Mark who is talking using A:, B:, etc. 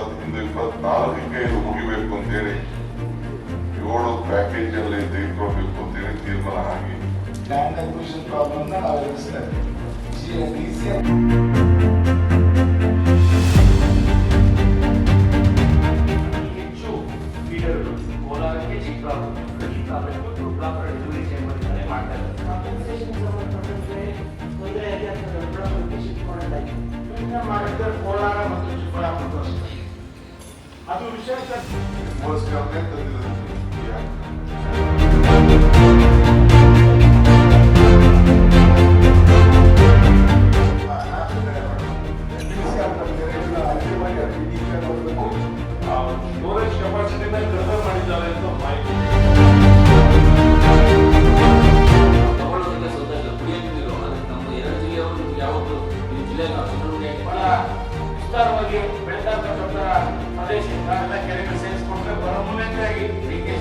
A: ಇಪ್ಪತ್ತರಿಂದ ಇಪ್ಪತ್ನಾಲ್ಕಕ್ಕೆ ಇದು ಮುಗಿಬೇಕು ಅಂತೇಳಿ ಏಳು ಪ್ಯಾಕೇಜ್ ಅಲ್ಲಿ ತೆಗೆದುಕೊಳ್ಬೇಕು ಅಂತೇಳಿ ತೀರ್ಮಾನ ಆಗಿ ಲ್ಯಾಂಡ್ ಅಕ್ವಿಷನ್ ಪ್ರಾಬ್ಲಮ್ನ ನಾವು
B: ಹೆಚ್ಚು ಫೀಡರ್ಗಳು ಕೋಲಾರಕ್ಕೆ ಚಿಕ್ಕಬಳ್ಳಾಪುರ ತಾಲೂಕು ದೊಡ್ಡಬಳ್ಳಾಪುರ ಡೆಲಿವರಿ ಚೇಂಬರ್ಗಳೇ ಮಾಡ್ತಾ ಇದ್ದಾರೆ
C: ಕಾಂಪನ್ಸೇಷನ್ ಸಂಬಂಧಪಟ್ಟಂತೆ ತೊಂದರೆ ಎಲ್ಲ ದೊಡ್ಡಬಳ್ಳಾಪುರಕ್ಕೆ ಶಿಫ್ಟ್ ಮಾಡೋದಾಗಿ ಮಾಡಿದ್ರೆ ಕೋಲಾರ
D: ಎರಡು ಜಿಲ್ಲೆಯವರು ನಿಮ್ಗೆ ಯಾವತ್ತು ಈ ಜಿಲ್ಲೆಯಲ್ಲಿ
C: ಬೆಳೀತಾ ಇರ್ತಕ್ಕಂಥ ಪ್ರದೇಶದಿಂದ ಎಲ್ಲ ಕೆರೆಗಳು ಸೇರಿಸ್ಕೊಂಡ್ರೆ ಬರೋ ಮೂಲಕವಾಗಿ ಡಿ ಕೆ